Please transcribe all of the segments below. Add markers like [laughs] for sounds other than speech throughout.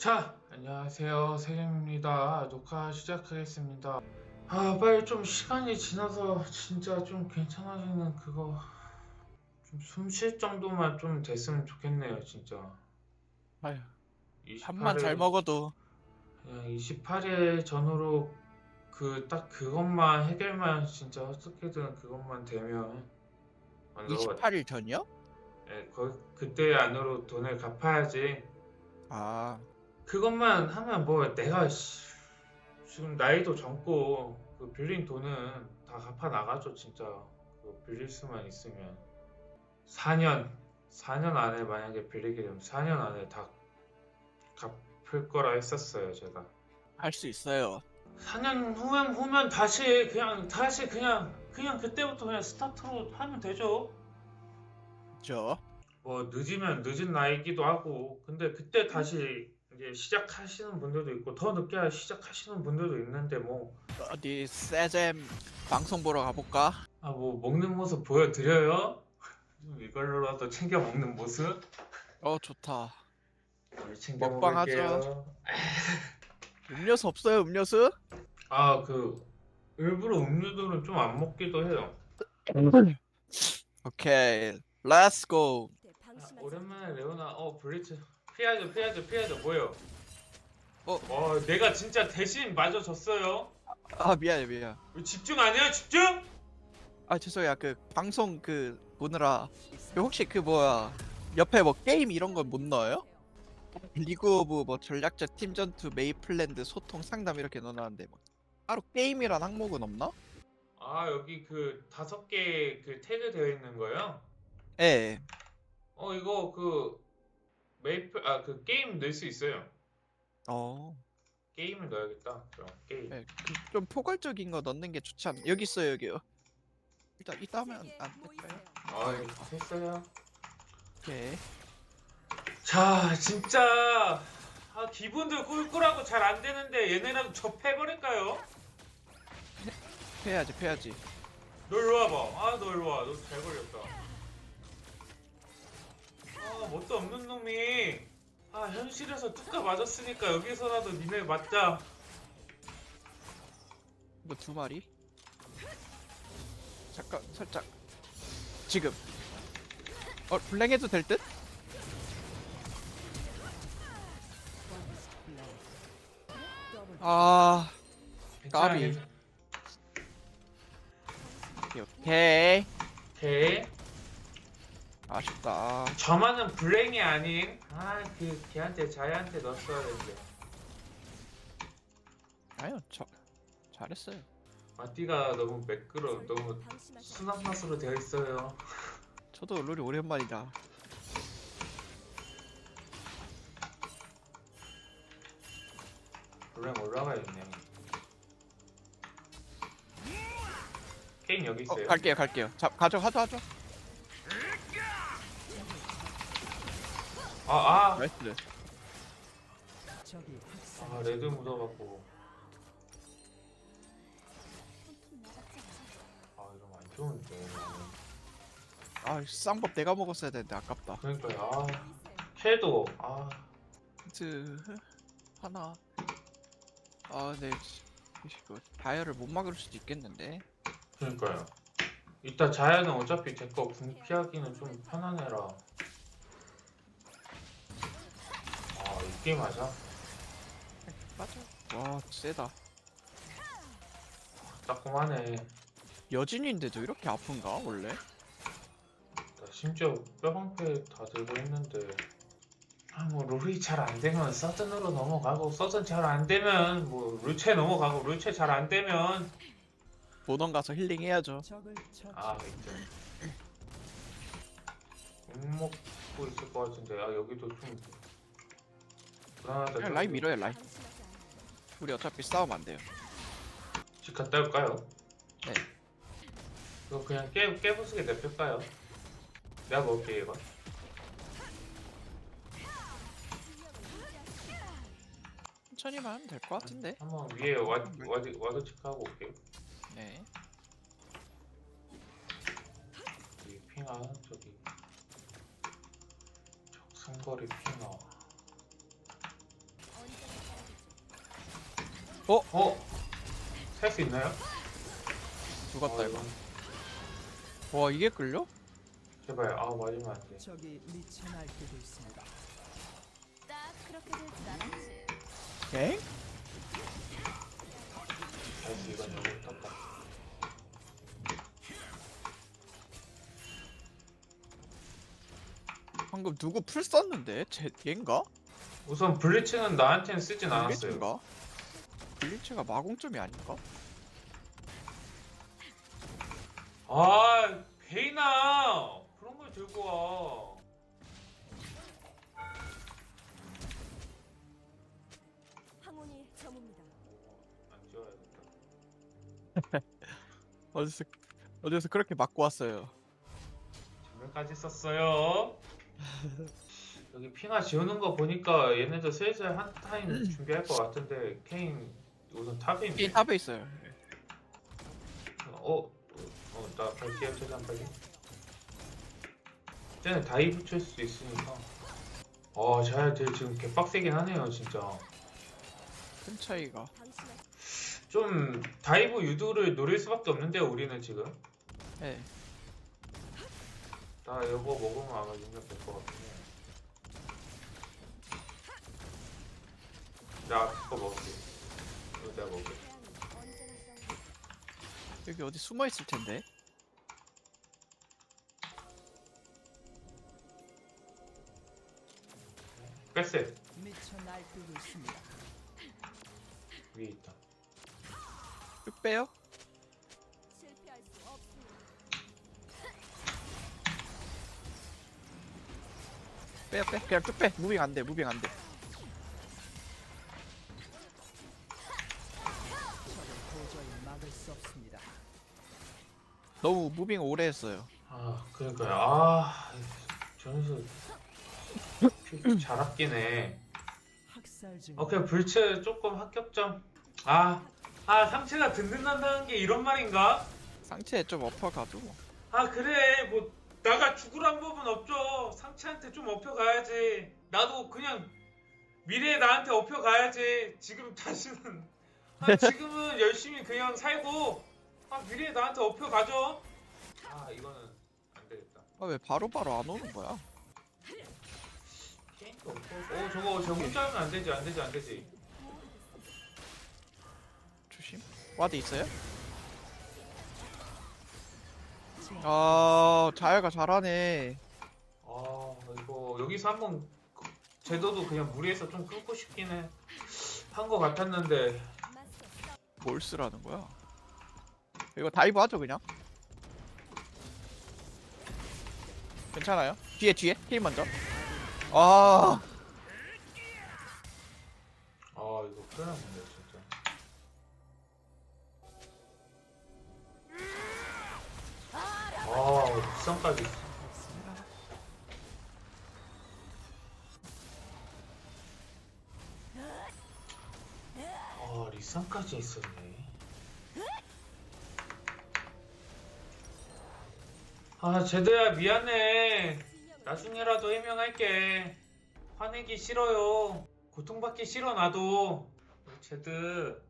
자, 안녕하세요. 세gem입니다. 녹화 시작하겠습니다. 아, 빨리 좀 시간이 지나서 진짜 좀 괜찮아지는 그거 좀 숨 쉴 정도만 좀 됐으면 좋겠네요, 진짜. 아휴, 28일, 밥만 잘 먹어도 그냥 28일 전후로 그 딱 그것만 해결만 진짜 어떻게든 그것만 되면 만들어가 28일 전이요? 예, 거, 그때 안으로 돈을 갚아야지. 아, 그것만 하면 뭐 내가 씨, 지금 나이도 젊고 그 빌린 돈은 다 갚아 나가죠 진짜. 그 빌릴 수만 있으면. 4년 4년 안에 만약에 빌리게 되면 4년 안에 다 갚을 거라 했었어요 제가. 할 수 있어요. 4년 후면 후면 다시 그냥 다시 그냥 그냥 그때부터 그냥 스타트로 하면 되죠. 저 뭐 늦으면 늦은 나이기도 하고. 근데 그때 다시 이제 시작하시는 분들도 있고 더 늦게 시작하시는 분들도 있는데 뭐 어디 세잼 방송 보러 가볼까? 아 뭐 먹는 모습 보여드려요? 좀 이걸로라도 챙겨 먹는 모습? 어 좋다. 우리 챙겨 먹방 먹을게요. [laughs] 음료수 없어요? 음료수? 아 그 일부러 음료들은 좀 안 먹기도 해요. 오케이, 렛츠 고. 아, 오랜만에 레오나 어 블리츠 피하죠 피하죠 피하죠 뭐요? 어? 어 내가 진짜 대신 맞아줬어요. 아 미안해 미안. 왜 집중 아니야 집중? 아 죄송해요. 그 방송 그 보느라 그 혹시 그 뭐야 옆에 뭐 게임 이런 건 못 넣어요? 리그 오브 뭐 전략자 팀 전투 메이플랜드 소통 상담 이렇게 넣어놨는데 뭐 따로 게임이란 항목은 없나? 아 여기 그 다섯 개 그 태그 되어 있는 거요? 예. 어 이거 그 메이플 아 그 게임 넣을 수 있어요. 어. 게임을 넣어야겠다. 그럼 게임. 네, 그 좀 포괄적인 거 넣는 게 좋지 않나? 여기 있어요 여기요. 일단 이따 하면 안 될까요? 아 이거 됐어요. 오케이. 자 진짜 아 기분들 꿀꿀하고 잘 안 되는데 얘네라도 접해버릴까요? [laughs] 패야지 패야지. 너 일로 와봐. 아너 일로 와. 너 잘 걸렸다. 아 뭣도 없는 놈이 아 현실에서 뚜까 맞았으니까 여기서라도 니네 맞자. 뭐두 마리? 잠깐 살짝. 지금. 어 블랙해도 될 듯? 아 괜찮아, 까비. 괜찮아. 오케이 오케이. 오케이. 아쉽다. 저만은 불행이 아닌 아그 걔한테 자이한테 넣었어야 되는데 아유 저 잘했어요. 마띠가 너무 매끄러 너무 순한 맛으로 되어 있어요 [laughs] 저도 롤이 오랜만이다. 불행 올라가야겠네 게임 여기 어 있어요 갈게요 갈게요. 자 가져 하죠 하죠. 아아 아, 나이스. 아, 레드 묻어갖고 아 이러면 안 좋은데 아 쌍법 내가 먹었어야 되는데 아깝다. 그러니까요 아 켈도 아 힌트 하나. 아, 네. 이거 다이얼을 못 막을 수도 있겠는데. 그러니까요 이따 자야는 어차피 제거 궁 피하기는 좀 편하네라 아이 게임 하자 맞아. 와, 세다. 따끔하네 여진인데도 이렇게 아픈가 원래? 나 심지어 뼈방패 다 들고 있는데 아 뭐 룰이 잘 안 되면 서든으로 넘어가고 서든 잘 안 되면 뭐 룰체 넘어가고 룰체 잘 안 되면 보던 가서 힐링 해야죠. 아 있죠 못 먹고 있을 것 같은데 아 여기도 좀 그냥 라인 밀어요 라인. 우리 어차피 싸움 안 돼요. 집 갔다 올까요? 네. 이거 그냥 깨, 깨부수게 냅둘까요? 내가 먹을게 이거 천천히만 하면 될 것 같은데. 한번 위에 와드, 와드 체크하고 올게요 네. 여기 핑하 저기 적성거리 핑하 어? 살 수 있나요? 죽었다 어, 이거. 와 이게 끌려? 제발 아 맞으면 안돼 적이 미쳐 날뛰고 있습니다. 딱 그렇게 될줄 알았지. 엥? 나이스 이건 여기 떴다 방금 누구 풀 썼는데? 쟤 얘인가? 우선 블리츠는 나한테는 쓰진 않았어요 블리츠인가? 블리츠가 마공점이 아닌가? 아 베이나 그런 걸 들고 와 항온이 점입니다. 안 지워야겠다 [laughs] 어디서 어디서 그렇게 맞고 왔어요. 전멸까지 썼어요 [laughs] 여기 핑하 지우는 거 보니까 얘네도 슬슬 한 타임 [clears throat] 준비할 것 같은데 케인 우선 탑에 이 있네 탑에 있어요. 어? 어, 나 발기할 최대한 빨리. 쟤는 다이브 칠 수도 있으니까. 어, 쟤들 지금 개빡세긴 하네요, 진짜. 큰 차이가. 좀 다이브 유도를 노릴 수밖에 없는데요, 우리는 지금. 네. 나 이거 먹으면 아마 능력 될것 같긴 해. 나 그거 먹을게. 이거 내가 먹을게. 성 여기 어디 숨어 있을 텐데. 뺐어. 미쳐 날뛰고 있습니다. 위에 있다. 쭉 빼요. 실패할 수 없습니다. 빼요 빼. 그냥 쭉 빼. 무빙 안 돼. 무빙 안 돼. 너무 무빙 오래 했어요. 아, 그러니까요. 아, 전수 잘 아끼네. 오케이 불체 조금 합격점 아, 아 상체가 든든한다는 게 이런 말인가? 상체에 좀 엎어가지고. 아 그래 뭐 나가 죽으란 법은 없죠 상체한테 좀 엎혀가야지 나도 그냥 미래에 나한테 엎혀가야지 지금 다시는 아, 지금은 열심히 그냥 살고 아 미래에 나한테 엎혀가죠 아 이거는 안 되겠다 아 왜 바로바로 안 오는 거야? 게임도 없고 어 저거 저 혼자 하면 안 되지 안 되지 안 되지 조심. 와드 있어요? 아 자야가 잘하네. 아 이거 여기서 한번 그- 제도도 그냥 무리해서 좀 끊고 싶긴 해한 것 같았는데. 뭘 쓰라는 거야? 이거 다이브 하죠 그냥. 괜찮아요? 뒤에 뒤에 힐 먼저. 아 아 이거 큰일 났네 진짜 아 비상까지 아 리산까지 있었네 아 제드야 미안해 나중에라도 해명할게 화내기 싫어요 고통받기 싫어 나도 제드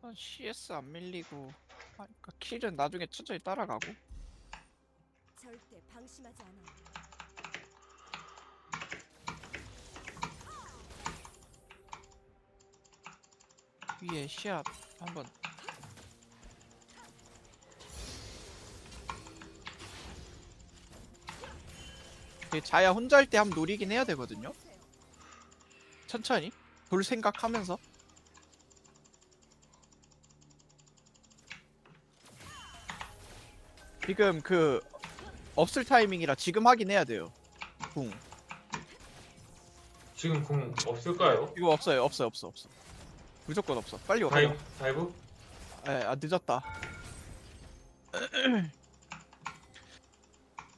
아, CS 안 밀리고. 아, 그러니까 킬은 나중에 천천히 따라가고. 절대 방심하지 않아. 위에 시합 한번. 그 자야 혼자 할 때 한번 노리긴 해야 되거든요. 천천히 돌 생각하면서. 지금 그 없을 타이밍이라 지금 하긴 해야 돼요. 궁 지금 공 없을까요? 이거 없어요 없어 없어 없어. 무조건 없어. 빨리 없어. 다이브? 다이브? 에, 아 늦었다.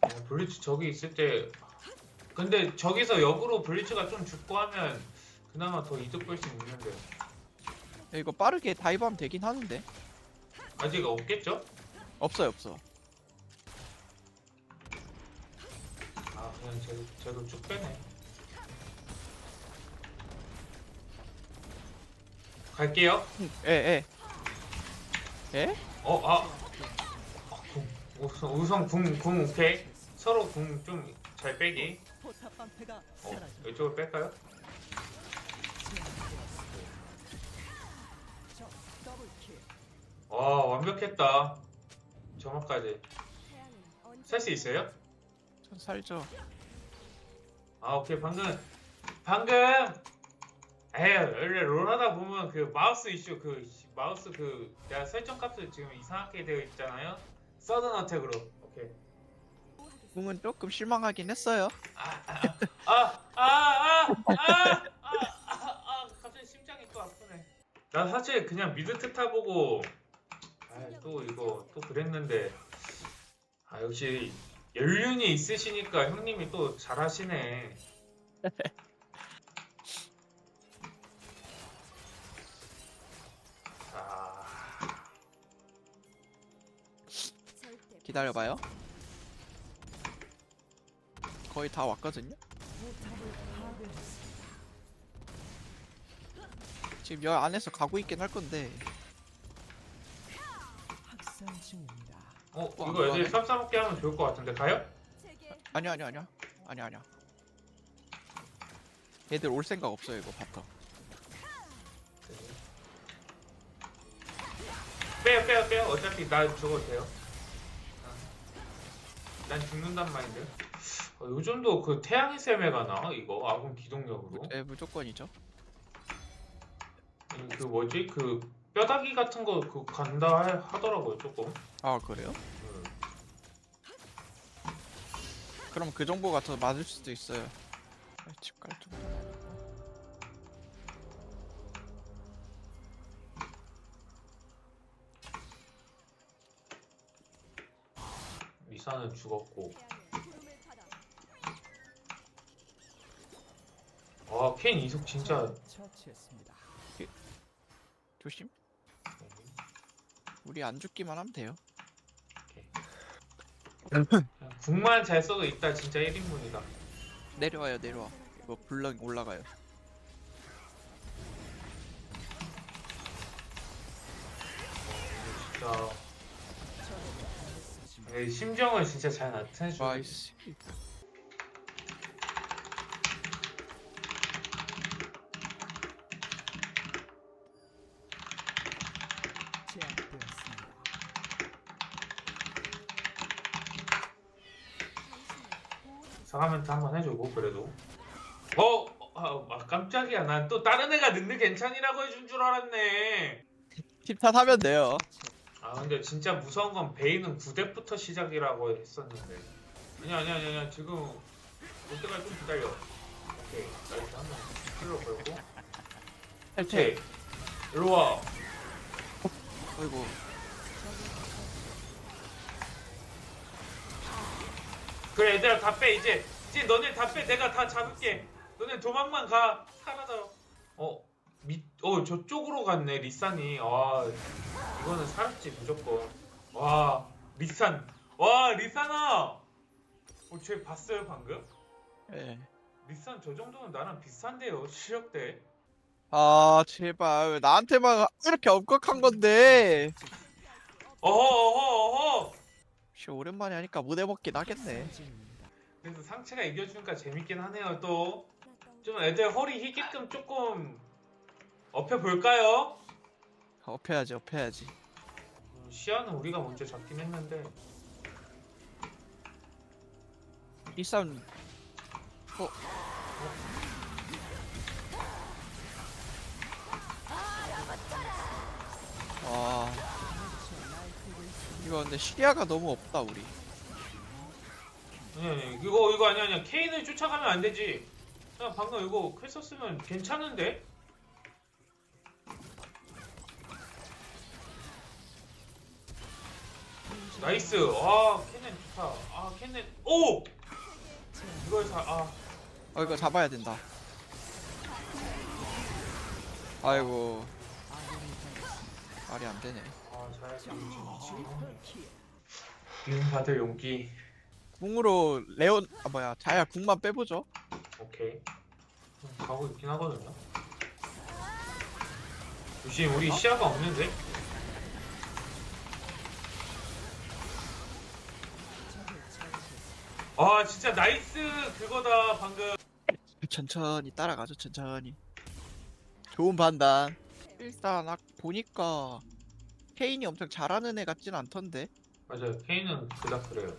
어, 블리츠 저기 있을 때 근데 저기서 역으로 블리츠가 좀 죽고 하면 그나마 더 이득 볼 수 있는데 이거 빠르게 다이브하면 되긴 하는데 아직 없겠죠? 없어요 없어. 아 그냥 쟤도, 쟤도 쭉 빼네 갈게요. 예 예. 예? 어, 아. 아, 궁. 우선, 우선 궁, 궁 오케이. 서로 궁 좀 잘 빼기. 포탑 방패가 어, 사라져. 이쪽을 뺄까요? 적 더블 킬. 와, 완벽했다. 점화까지. 살 수 있어요? 전 살죠. 아, 오케이. 방금, 방금. 에이, 원래 롤하다 보면 그 마우스 이슈, 그 씨, 마우스 그 내가 설정 값을 지금 이상하게 되어 있잖아요. 서든 어택으로. 궁은 조금 실망하긴 했어요. 아아아아아아아 갑자기 심장이 또 아프네. 난 사실 그냥 미드 트타 보고 아, 또 이거 또 그랬는데 아 역시 연륜이 있으시니까 형님이 또 잘하시네. 아, 기다려봐요. 거의 다 왔거든요. 지금 여 안에서 가고 있긴 할 건데. 어 와, 이거 애들 그러네. 쌉싸먹게 하면 좋을 것 같은데 가요? 아니야 아니야 아니야 아니야 아니야. 얘들 올 생각 없어요 이거 바텀. 빼요 빼요 빼요 어차피 나 죽어도 돼요 아. 난 죽는단 마인드 어, 요즘도 그 태양의 셈에 가나 이거 아군 기동력으로 네 무조건이죠. 음, 그 뭐지 그 뼈다귀 같은 거 그 간다 하, 하더라고요 조금 아 그래요? 음. 그럼 그 정보가 더 맞을 수도 있어요. 아, 집갈 좀. 리사는 죽었고 아켄 이속 진짜 처치했습니다. 조심. 우리 안 죽기만 하면 돼요. 궁만 잘 써도 있다 진짜 1인분이다 내려와요 내려와. 이거 블럭 올라가요. 진짜 적에게 당했습니다. 내 심정을 진짜 잘 나타내주고 와이씨. 제압되었습니다. 당신을 사과멘트 한번 해주고 그래도 어? 아, 아, 깜짝이야 난 또 다른 애가 능력 괜찮이라고 해준 줄 알았네 팁탓 하면 돼요. 아 근데 진짜 무서운 건 베이는 9대부터 시작이라고 했었는데 아니야 아니야 아니야 아니야. 지금 올 때까지 좀 기다려 오케이 나이스 한번 킬로 걸고 탈퇴. 오케이 일로와 어이구. 그래 얘들아 다 빼 이제 이제 너네 다 빼 내가 다 잡을게 너네 도망만 가 사라져 어? 밑, 어 저쪽으로 갔네 리산이 아 이거는 살았지 무조건 와 리산 와 리산아 어쟤 봤어요 방금? 예. 리산 저 정도면 나랑 비슷한데요 실력대 아 제발 왜 나한테만 이렇게 엄격한 건데. 어허 어허 어허 씨 오랜만에 하니까 무대 먹긴 하겠네. 그래도 상체가 이겨주니까 재밌긴 하네요 또 좀 애들 허리 희게끔 조금 업혀볼까요? 업해야지. 음, 시야는 우리가 먼저 잡긴 했는데 일산 어와 있습니다. 이거 근데 시야가 너무 없다 우리. 아니 아니 이거 이거 아니 아니야. 케인을 쫓아가면 안 되지. 야 방금 이거 퀘 썼으면 괜찮은데? 나이스. 아 케넨 좋다. 아 케넨. 오! 이걸 사 아. 어 이거 잡아야 된다. 아이고. 말이 안 되네. 아, 잘했어. 이름 받을 용기 궁으로 레온 아 뭐야 자야 궁만 빼보죠. 오케이. 음, 가고 있긴 하거든요. 조심 우리 시야가 없는데? 아 진짜 나이스! 그거다 방금. 천천히 따라가죠 천천히. 좋은 판단. 일단 아, 보니까 케인이 엄청 잘하는 애 같진 않던데. 맞아요. 케인은 그닥 그래요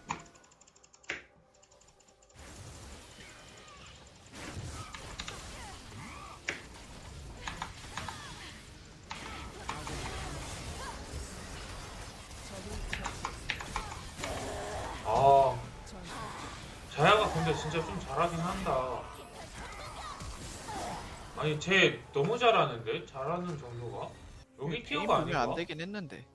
아 자야가 근데 진짜 좀 잘하긴 한다 아니 쟤 너무 잘하는데? 잘하는 정도가? 여기 케인 티어가 아닌가? 안 되긴 했는데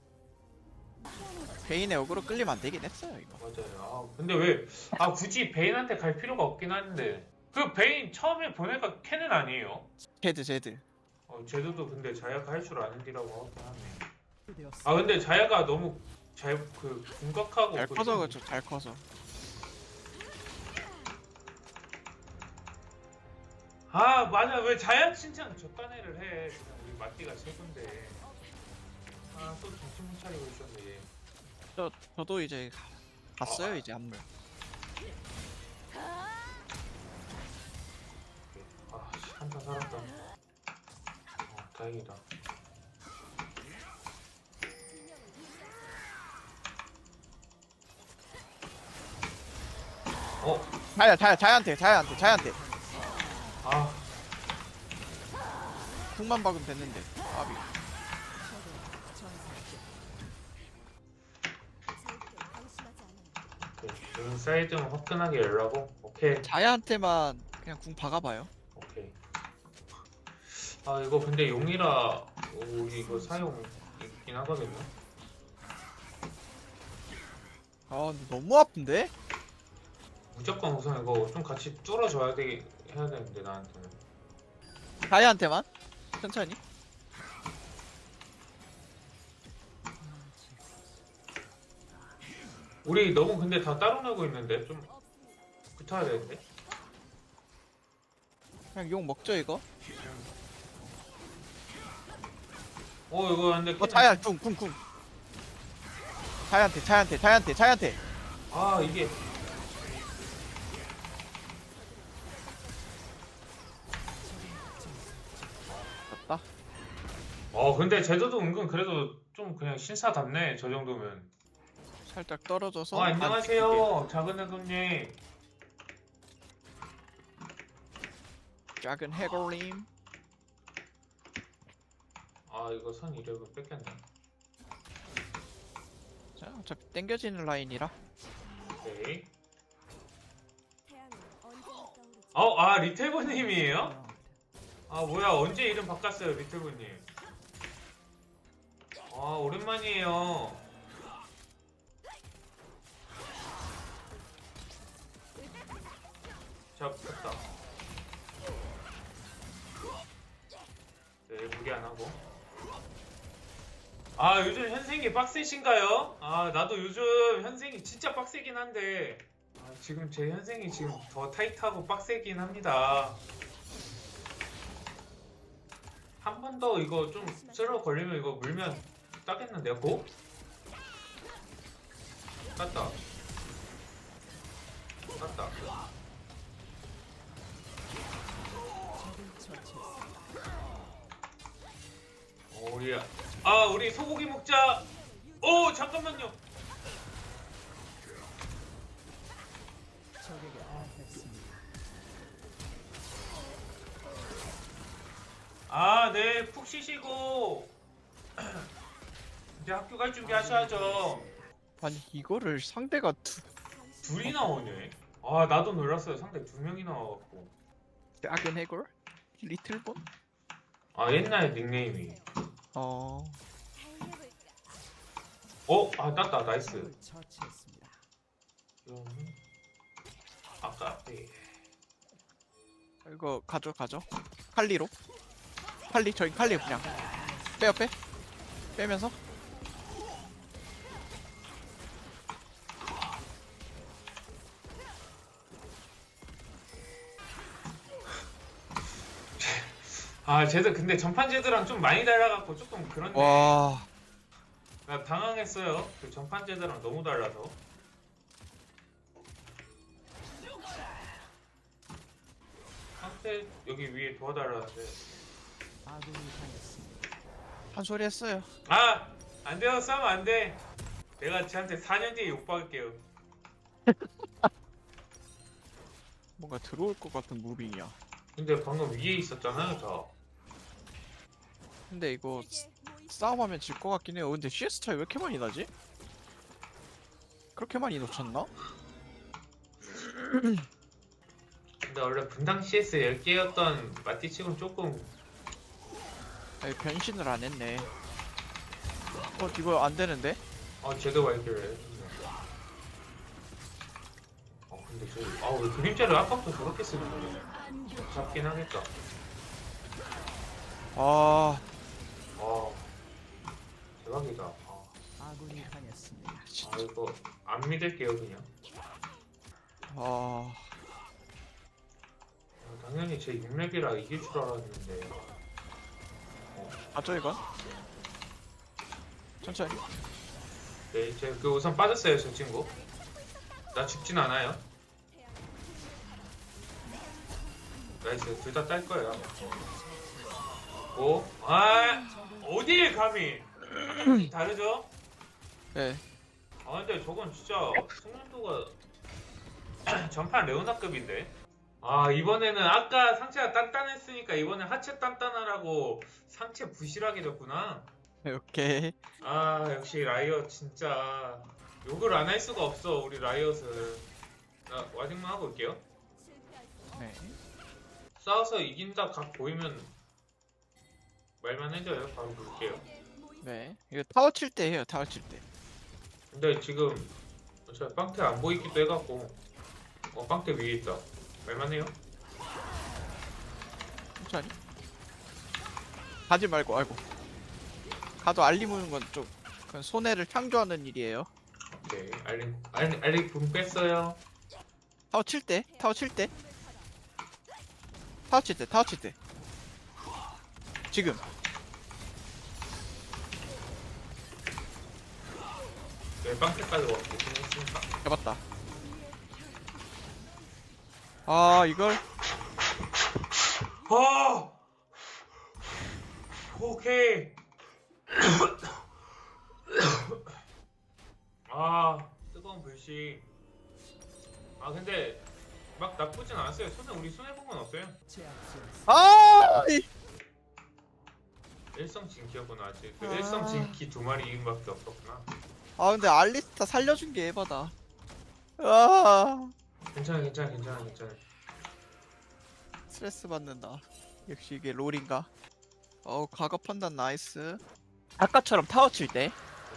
베인의 어그로 끌리면 안 되긴 했어요 이거 맞아요. 아, 근데 왜, 아, 굳이 베인한테 갈 필요가 없긴 한데. 그 베인 처음에 보내가 캐는 아니에요? 제드 제드 어, 제도도 근데 자야가 할 줄 아는 디라고 하긴 하네. 아, 근데 자야가 너무 잘, 그, 궁각하고. 잘 그 커서 좀- 그렇죠 잘 커서 아, 맞아. 왜 자야 칭찬 적간애를 해. 그냥 우리 마띠가 최고인데. 아, 또 정신 못 차리고 있었네. 얘. 저, 저도 이제 갔어요 이제 안무 아, 씨, 한타 살았다. 어, 다행이다. 어, 자야 자야 자야한테 자야한테 자야한테 아, 쿵만 박으면 됐는데 아비. 오케이. 인사이드만 화끈하게 열라고? 오케이, 자야한테만 그냥 궁 박아봐요 오케이. 아, 이거 근데 용이라 우리 이거 사용 있긴 하거든요. 아 근데 너무 아픈데? 무조건 우선 이거 좀 같이 뚫어줘야 되, 해야 되는데, 나한테는. 자야한테만 천천히 우리 너무 근데 다 따로 놀고 있는데? 좀 붙어야 되는데? 그냥 욕 먹죠 이거 어, 이거 근데. 어 자야 궁궁궁 자야한테 자야한테 자야한테 자야한테 아, 이게. 어, 근데 제도도 은근 그래도 좀 그냥 신사답네, 저 정도면. 살짝 떨어져서 어, 안 안녕하세요. 작은. 튕기게. 작은 해골님 아, 이거 선 이력을 뺏겼네. 자 어차피 땡겨지는 라인이라 오케이. 태양은 언제나 떠오르지. 어, 아? 아, 뭐야, 언제 이름 바꿨어요, 리텔보님? 아, 오랜만이에요. 자, 됐다. 네, 무리 안 하고. 아, 요즘 현생이 빡세신가요? 아, 나도 요즘 현생이 진짜 빡세긴 한데. 아, 지금 제 현생이 지금 더 타이트하고 빡세긴 합니다. 한 번 더 이거 좀 쓸어 걸리면 이거 물면 따겠는데요, 고? 땄다. 땄다. 우리 아 우리 소고기 먹자. 오 잠깐만요. 아 네 푹 쉬시고 [clears throat] 이제 학교 갈 준비 하셔야죠. 아니 이거를 상대가 두 둘이 나오네. 아 나도 놀랐어요. 상대 두 명이 나와갖고. 작은 해골? 리틀본? 아 옛날 닉네임이. 어? 어? 아 땄다 나이스. 적을 처치했습니다. 이러면 아까 네. 이거 가져 가져 칼리로 칼리 저희 칼리 그냥 빼요 빼 빼면서 아 쟤들 근데 전판 쟤들랑 좀 많이 달라갖고 조금 그런데 와 나 당황했어요 그 전판 쟤들랑 너무 달라서 상태 여기 위에 도와달라는데 아군이 당했습니다. 한 소리 했어요. 아! 안 돼요 싸면 안돼 내가 쟤한테 4년 뒤에 욕박을게요 뭔가 들어올 것 같은 무빙이야. 근데 방금 위에 있었잖아요 저 근데 이거 싸움하면 질 것 같긴 해요. 근데 CS 차이 왜 이렇게 많이 나지? 그렇게 많이 놓쳤나? 근데 원래 분당 CS 10개였던 마티치곤 조금 아니, 변신을 안 했네. 어 이거 안 되는데? 아 제도 발길래 아 근데 저 아왜 그림자를 아까부터 저렇게 쓰는 거야 잡긴 하겠다 아 아 대박이다 아, 아군이 당했습니다. 아 이거 안 믿을게요 그냥 아. 아, 당연히 제 6렙이라 이길 줄 알았는데 아저 이건? 천천히. 네, 제그 우선 빠졌어요 저 친구 나 죽진 않아요 나이스 둘 다 딸 거예요 오? 아 어딜 감히 [clears throat] 다르죠? 네. 아 근데 저건 진짜 숙련도가 [clears throat] 전판 레오나급인데 아 이번에는 아까 상체가 단단했으니까 이번엔 하체 단단하라고 상체 부실하게 졌구나 오케이. 아 역시 라이엇 진짜 욕을 안 할 수가 없어 우리 라이엇은 나 와딩만 하고 올게요 네. 싸워서 이긴다 각 보이면 말만 해줘요 바로 볼게요 네. 이거 타워 칠 때 해요. 타워 칠 때. 근데 지금 저 빵태 안 보이기도 해갖고 어 빵태 위에 있다 말만 해요 천천히. 가지 말고 아이고. 가도 알리무는 건 좀 그건 손해를 창조하는 일이에요. 오케이 알림 알림 알림 분 뺐어요 타워 칠 때. 타워 칠 때. 타워 칠 때. 타워 칠 때. 지금. 네 빵태까지 왔고 했으니까. 해봤다. 아 이걸? 아 오케이. [coughs] 아 뜨거운 불씨. 아 근데 막 나쁘진 않았어요. 손에 우리 손해 본 건 없어요. 아 이- 일성 진키였구나 아직. 그 아. 일성 진키 두 마리 이밖에 없었구나 아 근데 알리스타 살려준 게 에바다. 아. 괜찮아 괜찮아 괜찮아 괜찮아. 스트레스 받는다. 역시 이게 롤인가? 어 과거 판단 나이스. 아까처럼 타워 칠 때?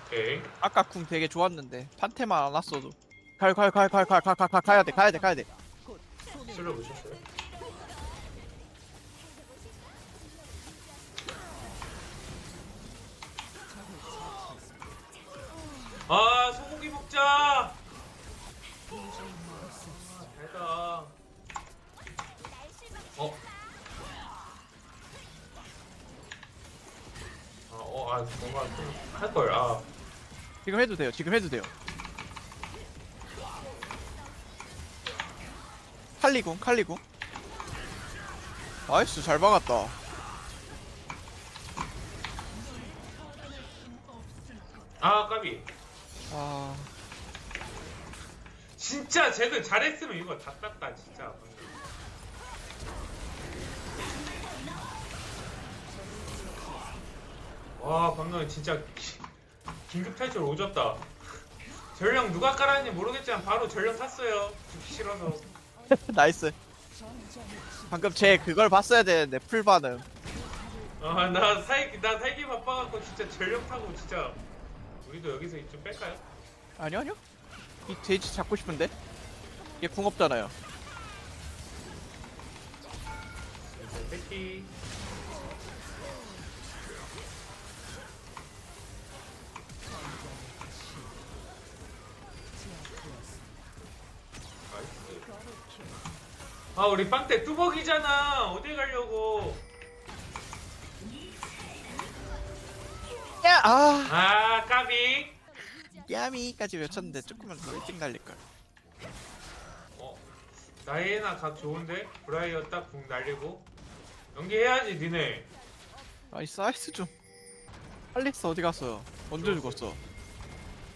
오케이. 아까 궁 되게 좋았는데 판테만 안 왔어도. 갈 갈 갈 갈 갈 갈 갈 가야돼 가야돼 가야돼. 실로 보셨어요? 아 소고기 먹자. 달다 어? 아, 어, 아, 뭔가 좀 할걸, 아. 지금 해도 돼요. 지금 해도 돼요. 칼리궁 칼리궁. 나이스 잘 박았다. 아, 까비. 아 진짜 쟤들 잘했으면 이거 다 땄다, 진짜. 와, 방금 진짜 기- 긴급 탈출 오졌다. 전령 누가 깔았는지 모르겠지만 바로 전령 탔어요. 죽기 싫어서. [laughs] 나이스. 방금 제 그걸 봤어야 되는데 풀 반응. 아, 나 살기, 나 살기 바빠갖고 진짜 전령 타고 진짜. 우리도 여기서 좀 뺄까요? 아니요 아니요. 이 돼지 잡고 싶은데. 얘 궁 없잖아요. 뺄기. 나이스. 아 우리 빵대 뚜벅이잖아 어딜 가려고 아. 아. 까비. 야미까지 외쳤는데 조금만 더 일찍 날릴걸. 어 다이애나 각 좋은데? 브라이어 딱 궁 날리고. 연기해야지 니네. 아이 사이스 좀. 할릭스 어디 갔어요 언제 죽었어?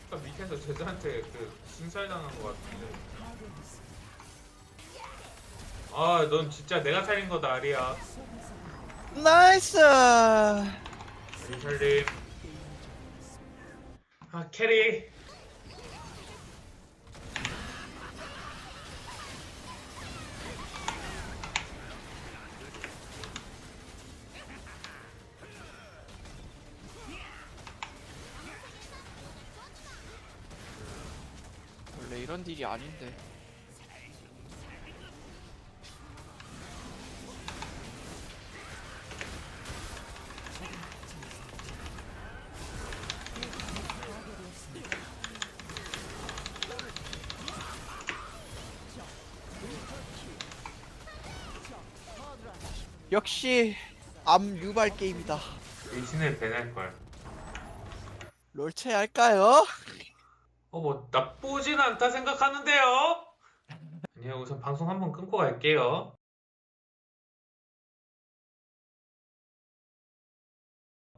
아까 밑에서 제자한테 그 신살당한 것 같은데. 아 넌 진짜 내가 살린 거다 아리야 나이스! 살림 아 캐리. 원래 이런 딜이 아닌데 역시 암 유발 게임이다. 리신을 배낼걸. 롤체 할까요? 어뭐 나쁘진 않다 생각하는데요? 아니요 우선 방송 한번 끊고 갈게요